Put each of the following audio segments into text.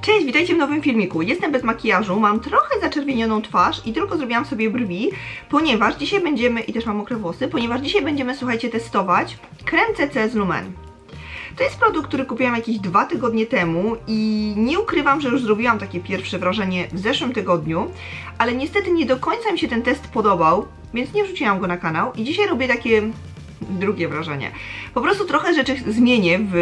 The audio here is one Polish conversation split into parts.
Cześć, witajcie w nowym filmiku. Jestem bez makijażu, mam trochę zaczerwienioną twarz i tylko zrobiłam sobie brwi, ponieważ dzisiaj będziemy, i też mam mokre włosy, ponieważ dzisiaj będziemy, słuchajcie, testować krem CC z Lumen. To jest produkt, który kupiłam jakieś dwa tygodnie temu i nie ukrywam, że już zrobiłam takie pierwsze wrażenie w zeszłym tygodniu, ale niestety nie do końca mi się ten test podobał, więc nie wrzuciłam go na kanał i dzisiaj robię takie drugie wrażenie. Po prostu trochę rzeczy zmienię w,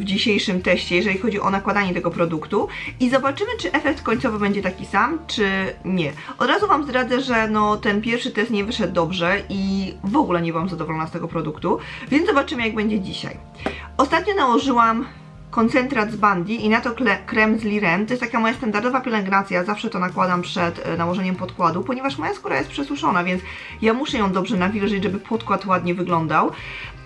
w dzisiejszym teście, jeżeli chodzi o nakładanie tego produktu i zobaczymy, czy efekt końcowy będzie taki sam, czy nie. Od razu Wam zdradzę, że no, ten pierwszy test nie wyszedł dobrze i w ogóle nie byłam zadowolona z tego produktu, więc zobaczymy, jak będzie dzisiaj. Ostatnio nałożyłam koncentrat z Bandi i na to krem z Lirem. To jest taka moja standardowa pielęgnacja, zawsze to nakładam przed e, nałożeniem podkładu, ponieważ moja skóra jest przesuszona, więc ja muszę ją dobrze nawilżyć, żeby podkład ładnie wyglądał.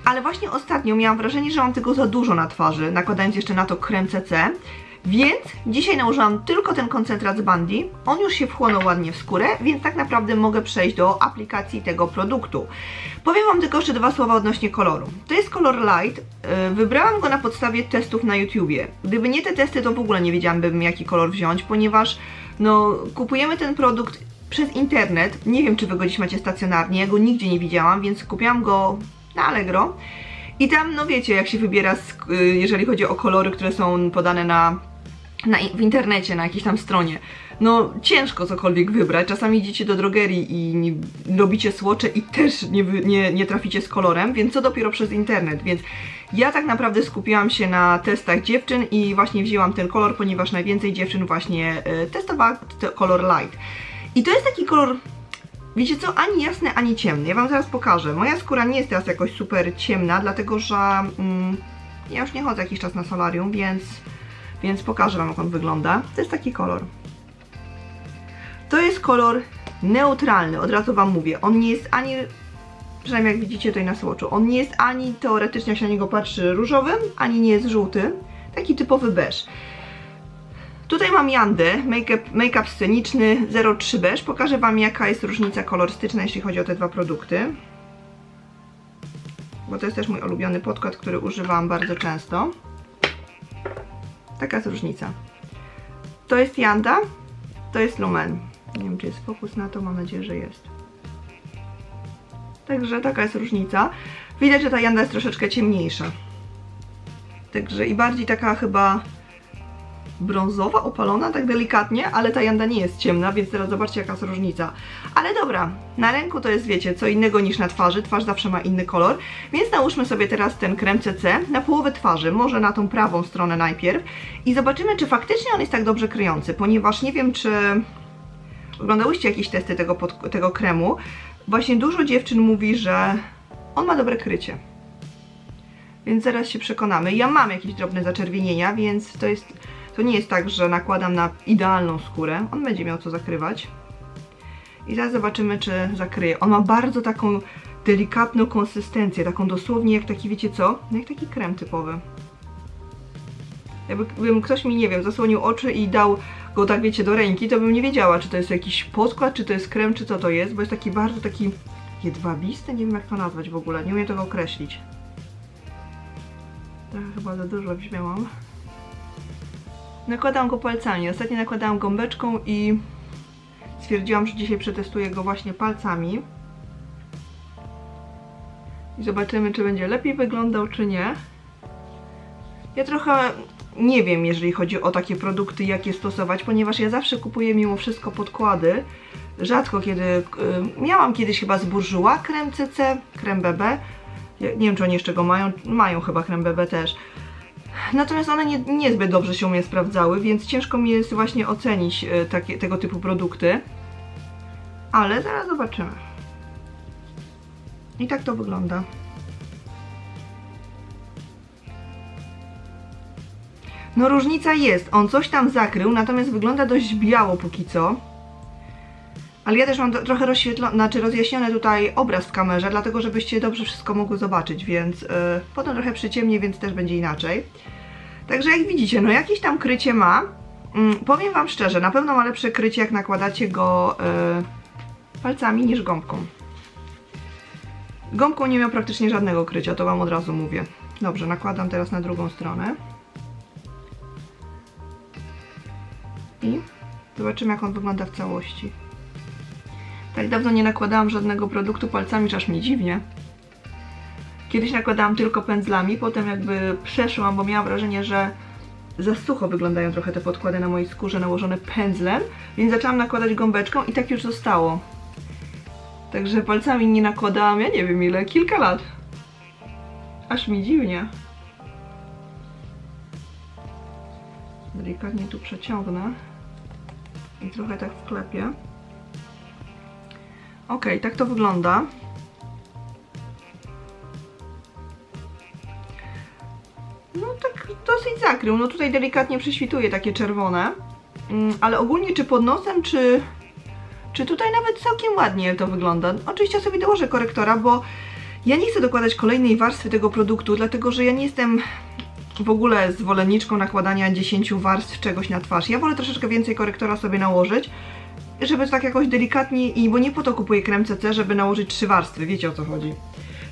Ale właśnie ostatnio miałam wrażenie, że mam tego za dużo na twarzy, nakładając jeszcze na to krem CC. Więc dzisiaj nałożyłam tylko ten koncentrat z Bandi. On już się wchłonął ładnie w skórę, więc tak naprawdę mogę przejść do aplikacji tego produktu. Powiem Wam tylko jeszcze dwa słowa odnośnie koloru. To jest kolor light. Yy, Wybrałam go na podstawie testów na YouTubie. Gdyby nie te testy, to w ogóle nie wiedziałabym jaki kolor wziąć, ponieważ no, kupujemy ten produkt przez internet. Nie wiem, czy Wy go dziś macie stacjonarnie, ja go nigdzie nie widziałam, więc kupiłam go na Allegro. I tam, no wiecie, jak się wybiera, y, jeżeli chodzi o kolory, które są podane na, na, w internecie, na jakiejś tam stronie. No, ciężko cokolwiek wybrać. Czasami idziecie do drogerii i nie, robicie słocze i też nie, nie, nie traficie z kolorem, więc co dopiero przez internet. Więc ja tak naprawdę skupiłam się na testach dziewczyn i właśnie wzięłam ten kolor, ponieważ najwięcej dziewczyn właśnie y, testowała te, kolor light. I to jest taki kolor Wiecie co, ani jasny, ani ciemny. Ja Wam zaraz pokażę. Moja skóra nie jest teraz jakoś super ciemna, dlatego że mm, ja już nie chodzę jakiś czas na solarium, więc, więc pokażę Wam jak on wygląda. To jest taki kolor. To jest kolor neutralny, od razu Wam mówię. On nie jest ani, przynajmniej jak widzicie tutaj na swatchu, on nie jest ani teoretycznie, jak się na niego patrzy, różowym, ani nie jest żółty. Taki typowy beż. Tutaj mam Jandę, make-up, make sceniczny 03 beige. Pokażę Wam jaka jest różnica kolorystyczna, jeśli chodzi o te dwa produkty. Bo to jest też mój ulubiony podkład, który używam bardzo często. Taka jest różnica. To jest Janda, to jest Lumen. Nie wiem czy jest fokus na to, mam nadzieję, że jest. Także taka jest różnica. Widać, że ta Janda jest troszeczkę ciemniejsza. Także i bardziej taka chyba brązowa, opalona, tak delikatnie, ale ta janda nie jest ciemna, więc teraz zobaczcie jaka jest różnica. Ale dobra, na ręku to jest, wiecie, co innego niż na twarzy, twarz zawsze ma inny kolor, więc nałóżmy sobie teraz ten krem CC na połowę twarzy, może na tą prawą stronę najpierw i zobaczymy, czy faktycznie on jest tak dobrze kryjący, ponieważ nie wiem, czy oglądałyście jakieś testy tego, pod, tego kremu, właśnie dużo dziewczyn mówi, że on ma dobre krycie. Więc zaraz się przekonamy. Ja mam jakieś drobne zaczerwienienia, więc to jest to nie jest tak, że nakładam na idealną skórę. On będzie miał co zakrywać. I zaraz zobaczymy, czy zakryje. On ma bardzo taką delikatną konsystencję, taką dosłownie jak taki, wiecie co? No jak taki krem typowy. Jakby ktoś mi, nie wiem, zasłonił oczy i dał go tak, wiecie, do ręki, to bym nie wiedziała, czy to jest jakiś podkład, czy to jest krem, czy co to jest, bo jest taki bardzo taki jedwabisty, nie wiem jak to nazwać w ogóle, nie umiem tego określić. Trochę chyba za dużo wzięłam. Nakładam go palcami. Ostatnio nakładałam gąbeczką i stwierdziłam, że dzisiaj przetestuję go właśnie palcami. I zobaczymy, czy będzie lepiej wyglądał, czy nie. Ja trochę nie wiem, jeżeli chodzi o takie produkty, jakie stosować, ponieważ ja zawsze kupuję mimo wszystko podkłady. Rzadko kiedy... y, miałam kiedyś chyba z Bourjois krem CC, krem BB. Nie wiem, czy oni jeszcze go mają. Mają chyba krem BB też. Natomiast one nie, niezbyt dobrze się u mnie sprawdzały, więc ciężko mi jest właśnie ocenić e, takie, tego typu produkty. Ale zaraz zobaczymy. I tak to wygląda. No różnica jest, on coś tam zakrył, natomiast wygląda dość biało póki co. Ale ja też mam trochę rozświetlony, znaczy rozjaśniony tutaj obraz w kamerze, dlatego żebyście dobrze wszystko mogły zobaczyć, więc yy, potem trochę przyciemnie, więc też będzie inaczej. Także jak widzicie, no jakieś tam krycie ma. Mm, powiem Wam szczerze, na pewno ma lepsze krycie, jak nakładacie go yy, palcami niż gąbką. Gąbką nie miał praktycznie żadnego krycia, to Wam od razu mówię. Dobrze, nakładam teraz na drugą stronę. I zobaczymy, jak on wygląda w całości. Tak dawno nie nakładałam żadnego produktu palcami, aż mi dziwnie. Kiedyś nakładałam tylko pędzlami, potem jakby przeszłam, bo miałam wrażenie, że za sucho wyglądają trochę te podkłady na mojej skórze nałożone pędzlem, więc zaczęłam nakładać gąbeczką i tak już zostało. Także palcami nie nakładałam, ja nie wiem ile, kilka lat. Aż mi dziwnie. Delikatnie tu przeciągnę i trochę tak wklepię. Ok, tak to wygląda. No tak dosyć zakrył. No tutaj delikatnie prześwituje takie czerwone. Mm, Ale ogólnie czy pod nosem, czy, czy tutaj nawet całkiem ładnie to wygląda. Oczywiście sobie dołożę korektora, bo ja nie chcę dokładać kolejnej warstwy tego produktu, dlatego że ja nie jestem w ogóle zwolenniczką nakładania 10 warstw czegoś na twarz. Ja wolę troszeczkę więcej korektora sobie nałożyć, żeby tak jakoś delikatnie i bo nie po to kupuję krem CC, żeby nałożyć trzy warstwy, wiecie o co chodzi.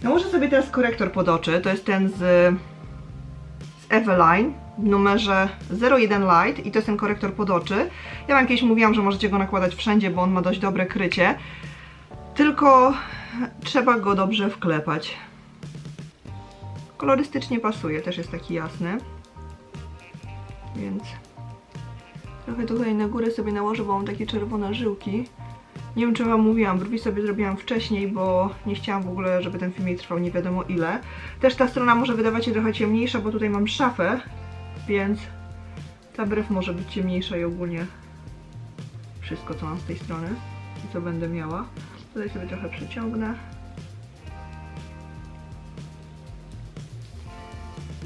Nałożę sobie teraz korektor pod oczy, to jest ten z, z Eveline w numerze 01 Light i to jest ten korektor pod oczy. Ja wam kiedyś mówiłam, że możecie go nakładać wszędzie, bo on ma dość dobre krycie. Tylko trzeba go dobrze wklepać. Kolorystycznie pasuje, też jest taki jasny. Więc trochę tutaj na górę sobie nałożę, bo mam takie czerwone żyłki. Nie wiem, czy wam mówiłam, brwi sobie zrobiłam wcześniej, bo nie chciałam w ogóle, żeby ten filmik trwał nie wiadomo ile. Też ta strona może wydawać się trochę ciemniejsza, bo tutaj mam szafę, więc ta brew może być ciemniejsza i ogólnie wszystko, co mam z tej strony i co będę miała. Tutaj sobie trochę przeciągnę.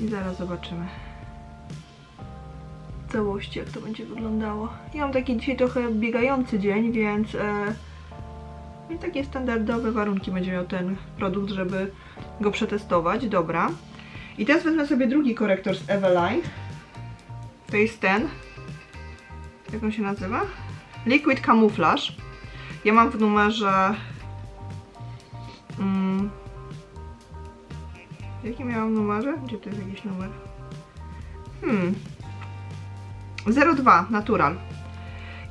I zaraz zobaczymy całości, jak to będzie wyglądało. Ja mam taki dzisiaj trochę biegający dzień, więc e, takie standardowe warunki będzie miał ten produkt, żeby go przetestować. Dobra. I teraz wezmę sobie drugi korektor z Eveline. To jest ten. Jak on się nazywa? Liquid Camouflage. Ja mam w numerze... Mm, jaki miałam numerze? Gdzie to jest jakiś numer? Hmm. 02 Natural.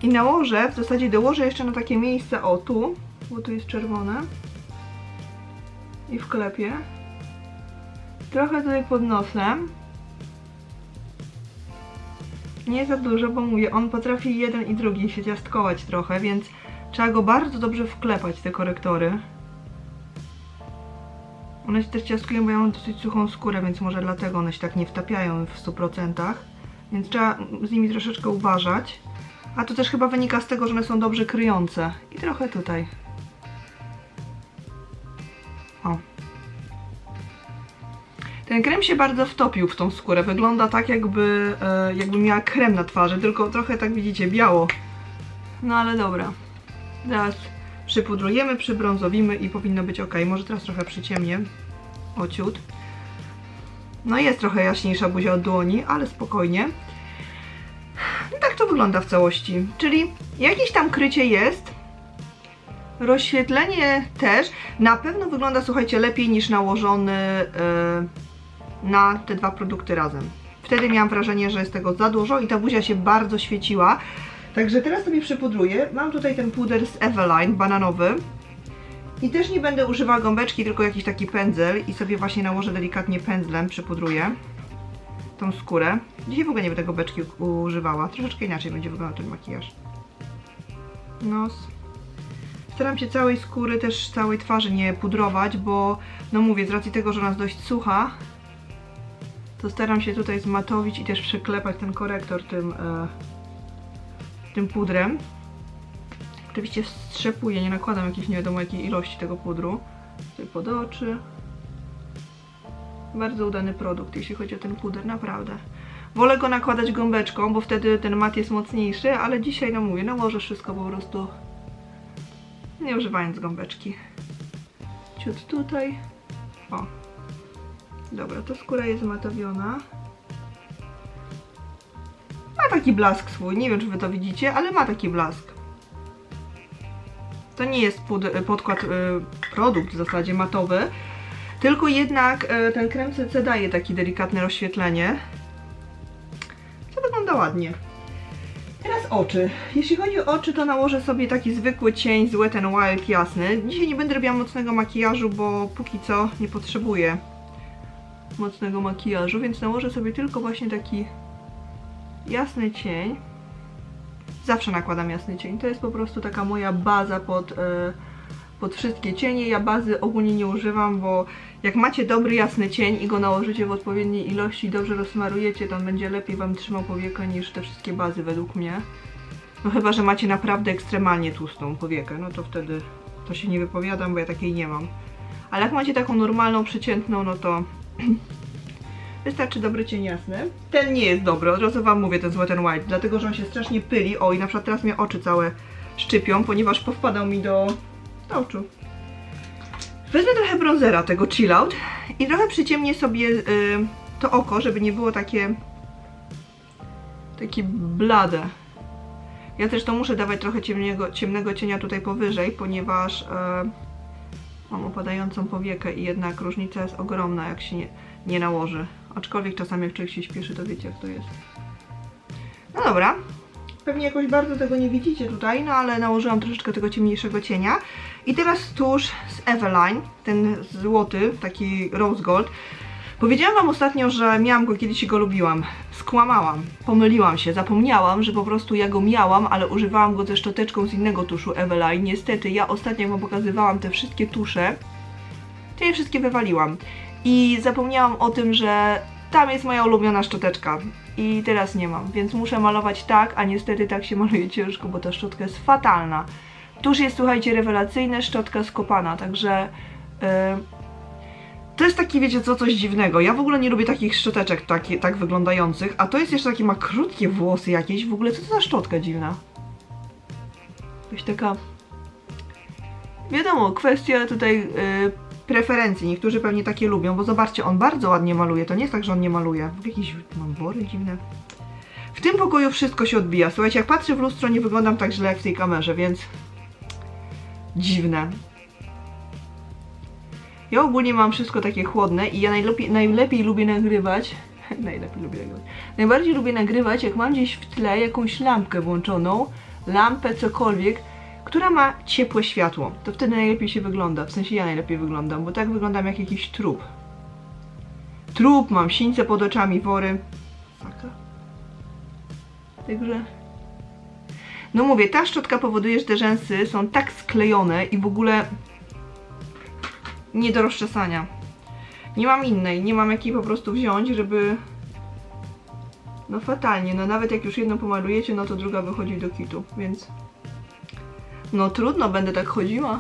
I nałożę, w zasadzie dołożę jeszcze na takie miejsce, o tu, bo tu jest czerwone. I wklepię. Trochę tutaj pod nosem. Nie za dużo, bo mówię, on potrafi jeden i drugi się ciastkować trochę, więc trzeba go bardzo dobrze wklepać, te korektory. One się też ciastkują, bo ja mam dosyć suchą skórę, więc może dlatego one się tak nie wtapiają w 100%. Więc trzeba z nimi troszeczkę uważać. A to też chyba wynika z tego, że one są dobrze kryjące. I trochę tutaj. O. Ten krem się bardzo wtopił w tą skórę. Wygląda tak, jakby, e, jakby miała krem na twarzy, tylko trochę tak widzicie, biało. No ale dobra. Teraz przypudrujemy, przybrązowimy i powinno być ok. Może teraz trochę przyciemnię. O ciut. No jest trochę jaśniejsza buzia od dłoni, ale spokojnie. Wygląda w całości. Czyli jakieś tam krycie jest. Rozświetlenie też. Na pewno wygląda, słuchajcie, lepiej niż nałożony yy, na te dwa produkty razem. Wtedy miałam wrażenie, że jest tego za dużo i ta buzia się bardzo świeciła. Także teraz sobie przypudruję. Mam tutaj ten puder z Eveline, bananowy. I też nie będę używała gąbeczki, tylko jakiś taki pędzel i sobie właśnie nałożę delikatnie pędzlem, przypudruję tą skórę. Dzisiaj w ogóle nie będę gąbeczki u- używała, troszeczkę inaczej będzie wyglądał ten makijaż. Nos. Staram się całej skóry, też całej twarzy nie pudrować, bo no mówię, z racji tego, że ona jest dość sucha, to staram się tutaj zmatowić i też przyklepać ten korektor tym, e, tym pudrem. Oczywiście wstrzepuję, nie nakładam jakiejś nie wiadomo jakiej ilości tego pudru. Tutaj pod oczy. Bardzo udany produkt, jeśli chodzi o ten puder, naprawdę. Wolę go nakładać gąbeczką, bo wtedy ten mat jest mocniejszy, ale dzisiaj, no mówię, nałożę wszystko po prostu nie używając gąbeczki. Ciut tutaj. O. Dobra, to skóra jest zmatowiona. Ma taki blask swój, nie wiem czy wy to widzicie, ale ma taki blask. To nie jest pud- podkład, y, produkt w zasadzie matowy, tylko jednak y, ten krem CC daje takie delikatne rozświetlenie. Co wygląda ładnie. Teraz oczy. Jeśli chodzi o oczy, to nałożę sobie taki zwykły cień z Wet n Wild jasny. Dzisiaj nie będę robiła mocnego makijażu, bo póki co nie potrzebuję mocnego makijażu, więc nałożę sobie tylko właśnie taki jasny cień. Zawsze nakładam jasny cień. To jest po prostu taka moja baza pod, e, pod wszystkie cienie. Ja bazy ogólnie nie używam, bo jak macie dobry jasny cień i go nałożycie w odpowiedniej ilości i dobrze rozsmarujecie, to on będzie lepiej Wam trzymał powiekę niż te wszystkie bazy według mnie. No chyba, że macie naprawdę ekstremalnie tłustą powiekę, no to wtedy to się nie wypowiadam, bo ja takiej nie mam. Ale jak macie taką normalną, przeciętną, no to wystarczy dobry cień jasny. Ten nie jest dobry, od razu Wam mówię, ten z Wet n White, dlatego, że on się strasznie pyli. O, i na przykład teraz mnie oczy całe szczypią, ponieważ powpadał mi do, oczu. Wezmę trochę bronzera, tego Chill Out i trochę przyciemnię sobie y, to oko, żeby nie było takie takie blade. Ja też to muszę dawać trochę ciemnego, ciemnego cienia tutaj powyżej, ponieważ e, mam opadającą powiekę i jednak różnica jest ogromna, jak się nie, nie nałoży. Aczkolwiek czasami jak człowiek się śpieszy, to wiecie jak to jest. No dobra. Pewnie jakoś bardzo tego nie widzicie tutaj, no ale nałożyłam troszeczkę tego ciemniejszego cienia. I teraz tusz z Eveline, ten złoty, taki rose gold. Powiedziałam Wam ostatnio, że miałam go kiedyś i go lubiłam. Skłamałam, pomyliłam się, zapomniałam, że po prostu ja go miałam, ale używałam go ze szczoteczką z innego tuszu Eveline. Niestety, ja ostatnio Wam pokazywałam te wszystkie tusze, to je wszystkie wywaliłam. I zapomniałam o tym, że tam jest moja ulubiona szczoteczka. I teraz nie mam, więc muszę malować tak, a niestety tak się maluje ciężko, bo ta szczotka jest fatalna. Tuż jest, słuchajcie, rewelacyjny, szczotka skopana, także... Yy, to jest taki, wiecie co, coś dziwnego. Ja w ogóle nie lubię takich szczoteczek taki, tak wyglądających, a to jest jeszcze takie, ma krótkie włosy jakieś. W ogóle co to za szczotka dziwna? Jakaś taka... Wiadomo, kwestia tutaj yy, preferencji. Niektórzy pewnie takie lubią, bo zobaczcie, on bardzo ładnie maluje. To nie jest tak, że on nie maluje. W ogóle jakieś mam bory dziwne. W tym pokoju wszystko się odbija. Słuchajcie, jak patrzę w lustro, nie wyglądam tak źle jak w tej kamerze, więc... Dziwne. Ja ogólnie mam wszystko takie chłodne i ja najlepiej, najlepiej lubię nagrywać. najlepiej lubię nagrywać. Najbardziej lubię nagrywać, jak mam gdzieś w tle jakąś lampkę włączoną, lampę, cokolwiek, która ma ciepłe światło. To wtedy najlepiej się wygląda. W sensie ja najlepiej wyglądam, bo tak wyglądam jak jakiś trup. Trup, mam sińce pod oczami, wory. Saka. Także. No mówię, ta szczotka powoduje, że te rzęsy są tak sklejone i w ogóle nie do rozczesania. Nie mam innej, nie mam jakiej po prostu wziąć, żeby... No fatalnie, no nawet jak już jedną pomalujecie, no to druga wychodzi do kitu, więc... No trudno, będę tak chodziła.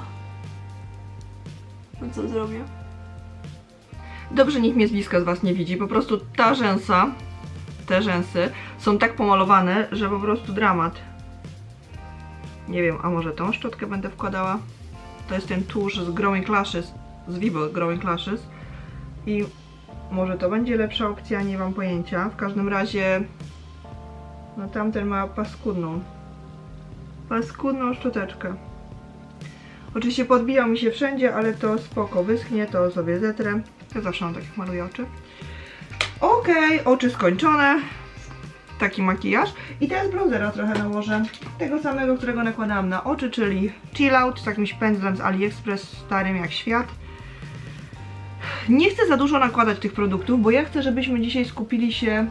No co zrobię? Dobrze, nikt mnie z bliska z Was nie widzi, po prostu ta rzęsa, te rzęsy są tak pomalowane, że po prostu dramat. Nie wiem, a może tą szczotkę będę wkładała? To jest ten tusz z Growing Lashes, z Vivo Growing Lashes i może to będzie lepsza opcja, nie mam pojęcia. W każdym razie no tamten ma paskudną paskudną szczoteczkę. Oczywiście podbijał mi się wszędzie, ale to spoko, wyschnie, to sobie zetrę. Ja zawsze mam tak jak maluję oczy. Okej, oczy skończone. Taki makijaż. I teraz bronzera trochę nałożę. Tego samego, którego nakładałam na oczy, czyli Chill Out z jakimś pędzlem z AliExpress starym jak świat. Nie chcę za dużo nakładać tych produktów, bo ja chcę, żebyśmy dzisiaj skupili się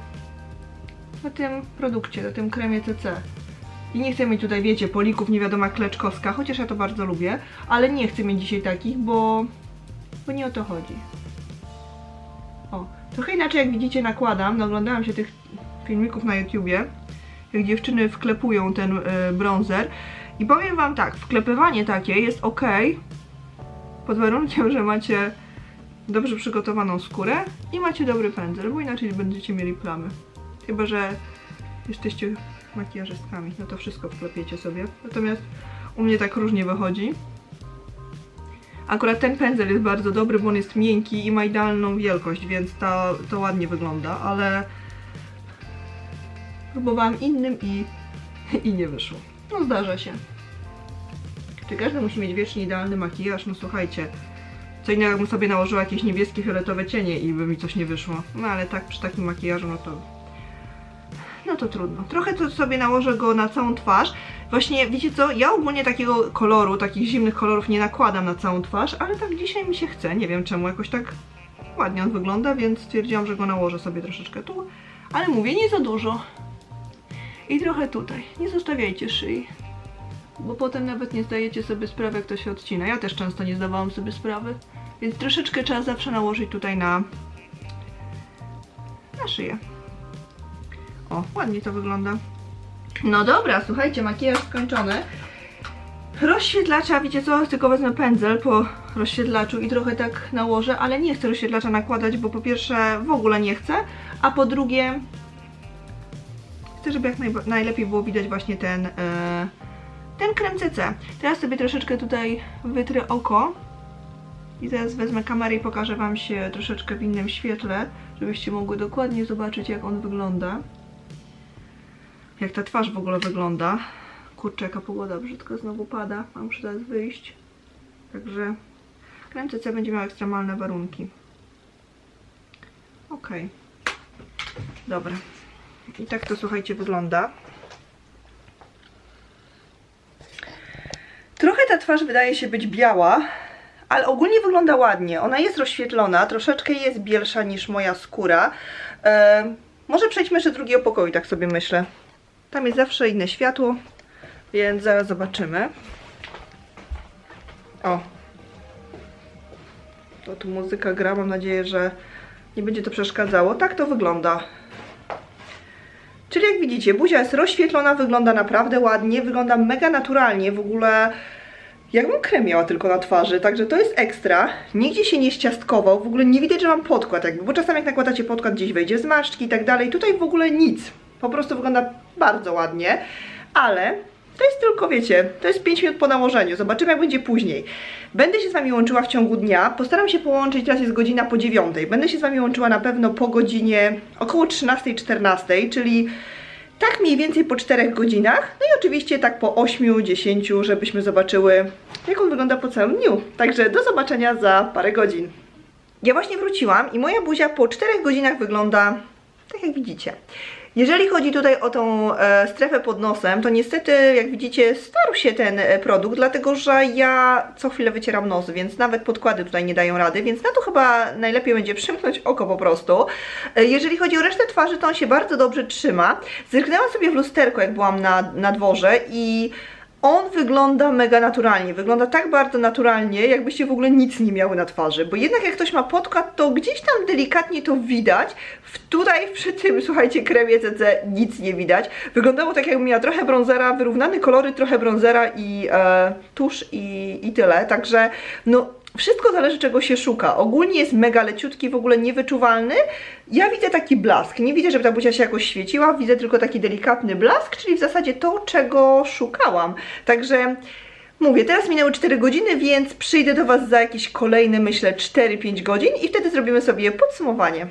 na tym produkcie, na tym kremie CC. I nie chcę mieć tutaj, wiecie, polików nie wiadomo jak kleczkowska, chociaż ja to bardzo lubię, ale nie chcę mieć dzisiaj takich, bo, bo nie o to chodzi. O, trochę inaczej jak widzicie nakładam, oglądałam się tych filmików na YouTubie, jak dziewczyny wklepują ten y, bronzer i powiem wam tak, wklepywanie takie jest ok, pod warunkiem, że macie dobrze przygotowaną skórę i macie dobry pędzel, bo inaczej będziecie mieli plamy. Chyba, że jesteście makijażystkami, no to wszystko wklepiecie sobie. Natomiast u mnie tak różnie wychodzi. Akurat ten pędzel jest bardzo dobry, bo on jest miękki i ma idealną wielkość, więc to, to ładnie wygląda, ale próbowałam innym i, i nie wyszło. No zdarza się. Czy każdy musi mieć wiecznie idealny makijaż? No słuchajcie, co innego jakbym sobie nałożyła jakieś niebieskie, fioletowe cienie i by mi coś nie wyszło. No ale tak przy takim makijażu, no to no to trudno. Trochę to sobie nałożę go na całą twarz. Właśnie, wiecie co, ja ogólnie takiego koloru, takich zimnych kolorów nie nakładam na całą twarz, ale tak dzisiaj mi się chce, nie wiem czemu, jakoś tak ładnie on wygląda, więc stwierdziłam, że go nałożę sobie troszeczkę tu, ale mówię, nie za dużo. I trochę tutaj, nie zostawiajcie szyi, bo potem nawet nie zdajecie sobie sprawy, jak to się odcina. Ja też często nie zdawałam sobie sprawy, więc troszeczkę trzeba zawsze nałożyć tutaj na, na szyję. O, ładnie to wygląda. No dobra, słuchajcie, makijaż skończony. Rozświetlacza, wiecie co, tylko wezmę pędzel po rozświetlaczu i trochę tak nałożę, ale nie chcę rozświetlacza nakładać, bo po pierwsze w ogóle nie chcę, a po drugie chcę, żeby jak najlepiej było widać właśnie ten, e, ten krem CC. Teraz sobie troszeczkę tutaj wytrę oko i zaraz wezmę kamerę i pokażę Wam się troszeczkę w innym świetle, żebyście mogły dokładnie zobaczyć jak on wygląda. Jak ta twarz w ogóle wygląda. Kurczę, jaka pogoda brzydko znowu pada. Mam muszę teraz wyjść. Także krem CC będzie miał ekstremalne warunki. Okej. Dobra. I tak to słuchajcie wygląda. Trochę ta twarz wydaje się być biała, ale ogólnie wygląda ładnie. Ona jest rozświetlona, troszeczkę jest bielsza niż moja skóra. E, może przejdźmy jeszcze do drugiego pokoju, tak sobie myślę. Tam jest zawsze inne światło, więc zaraz zobaczymy. O. To tu muzyka gra, mam nadzieję, że nie będzie to przeszkadzało. Tak to wygląda. Czyli jak widzicie, buzia jest rozświetlona, wygląda naprawdę ładnie, wygląda mega naturalnie, w ogóle jakbym krem miała tylko na twarzy, także to jest ekstra. Nigdzie się nie ściastkował, w ogóle nie widać, że mam podkład, jakby, bo czasami jak nakładacie podkład, gdzieś wejdzie zmarszczki i tak dalej. Tutaj w ogóle nic, po prostu wygląda bardzo ładnie, ale to jest tylko, wiecie, to jest 5 minut po nałożeniu, zobaczymy jak będzie później. Będę się z Wami łączyła w ciągu dnia, postaram się połączyć, teraz jest godzina po 9, będę się z Wami łączyła na pewno po godzinie około 13-14, czyli tak mniej więcej po 4 godzinach, no i oczywiście tak po 8-10, żebyśmy zobaczyły jak on wygląda po całym dniu. Także do zobaczenia za parę godzin. Ja właśnie wróciłam i moja buzia po 4 godzinach wygląda tak jak widzicie. Jeżeli chodzi tutaj o tą e, strefę pod nosem, to niestety, jak widzicie, starł się ten e, produkt, dlatego że ja co chwilę wycieram nos, więc nawet podkłady tutaj nie dają rady, więc na to chyba najlepiej będzie przymknąć oko po prostu. E, jeżeli chodzi o resztę twarzy, to on się bardzo dobrze trzyma. Zerknęłam sobie w lusterko, jak byłam na, na dworze i on wygląda mega naturalnie, wygląda tak bardzo naturalnie, jakbyście w ogóle nic nie miały na twarzy, bo jednak jak ktoś ma podkład, to gdzieś tam delikatnie to widać, tutaj przy tym, słuchajcie, kremie CC nic nie widać, wyglądało tak jakbym miała trochę bronzera, wyrównane kolory, trochę bronzera i e, tusz i, i tyle, także no wszystko zależy czego się szuka. Ogólnie jest mega leciutki, w ogóle niewyczuwalny. Ja widzę taki blask. Nie widzę, żeby ta buzia się jakoś świeciła. Widzę tylko taki delikatny blask, czyli w zasadzie to, czego szukałam. Także mówię, teraz minęły 4 godziny, więc przyjdę do Was za jakieś kolejne, myślę, 4-5 godzin i wtedy zrobimy sobie podsumowanie.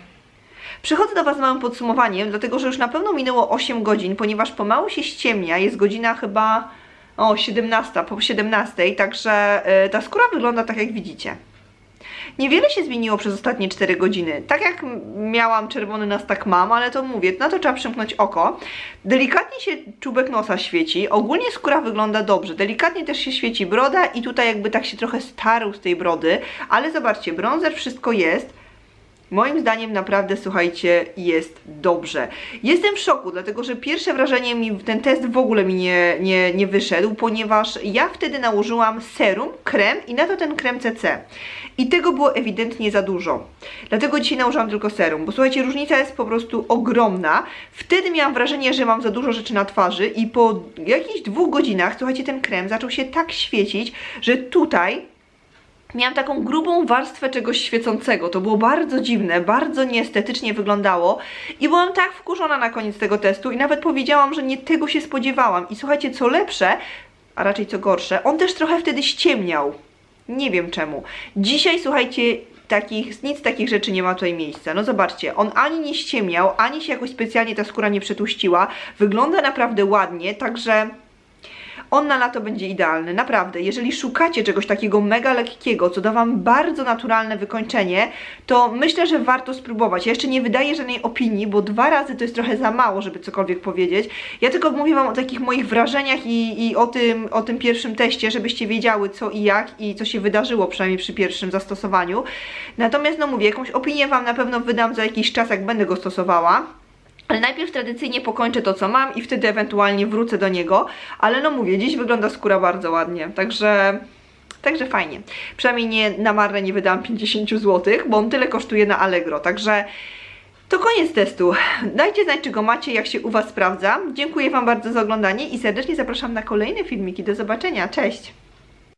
Przychodzę do Was z małym podsumowaniem, dlatego że już na pewno minęło 8 godzin, ponieważ pomału się ściemnia, jest godzina chyba o 17, po 17, także y, ta skóra wygląda tak jak widzicie. Niewiele się zmieniło przez ostatnie 4 godziny. Tak jak miałam czerwony nas, tak mam, ale to mówię, na to trzeba przymknąć oko. Delikatnie się czubek nosa świeci, ogólnie skóra wygląda dobrze. Delikatnie też się świeci broda i tutaj jakby tak się trochę starł z tej brody, ale zobaczcie, bronzer wszystko jest. Moim zdaniem naprawdę, słuchajcie, jest dobrze. Jestem w szoku, dlatego że pierwsze wrażenie mi, ten test w ogóle mi nie, nie, nie wyszedł, ponieważ ja wtedy nałożyłam serum, krem i na to ten krem CC. I tego było ewidentnie za dużo. Dlatego dzisiaj nałożyłam tylko serum, bo słuchajcie, różnica jest po prostu ogromna. Wtedy miałam wrażenie, że mam za dużo rzeczy na twarzy i po jakichś dwóch godzinach, słuchajcie, ten krem zaczął się tak świecić, że tutaj Miałam taką grubą warstwę czegoś świecącego. To było bardzo dziwne, bardzo nieestetycznie wyglądało i byłam tak wkurzona na koniec tego testu i nawet powiedziałam, że nie tego się spodziewałam. I słuchajcie, co lepsze, a raczej co gorsze, on też trochę wtedy ściemniał. Nie wiem czemu. Dzisiaj, słuchajcie, takich, nic takich rzeczy nie ma tutaj miejsca. No zobaczcie, on ani nie ściemniał, ani się jakoś specjalnie ta skóra nie przetuściła. Wygląda naprawdę ładnie, także On na lato będzie idealny, naprawdę. Jeżeli szukacie czegoś takiego mega lekkiego, co da Wam bardzo naturalne wykończenie, to myślę, że warto spróbować. Ja jeszcze nie wydaję żadnej opinii, bo dwa razy to jest trochę za mało, żeby cokolwiek powiedzieć. Ja tylko mówię Wam o takich moich wrażeniach i, i o, tym, o tym pierwszym teście, żebyście wiedziały co i jak i co się wydarzyło, przynajmniej przy pierwszym zastosowaniu. Natomiast, no mówię, jakąś opinię Wam na pewno wydam za jakiś czas, jak będę go stosowała. Ale najpierw tradycyjnie pokończę to, co mam i wtedy ewentualnie wrócę do niego. Ale no mówię, dziś wygląda skóra bardzo ładnie, także... Także fajnie. Przynajmniej nie na marne nie wydałam 50 zł, bo on tyle kosztuje na Allegro. Także to koniec testu. Dajcie znać, czy go macie, jak się u Was sprawdza. Dziękuję Wam bardzo za oglądanie i serdecznie zapraszam na kolejne filmiki. Do zobaczenia. Cześć!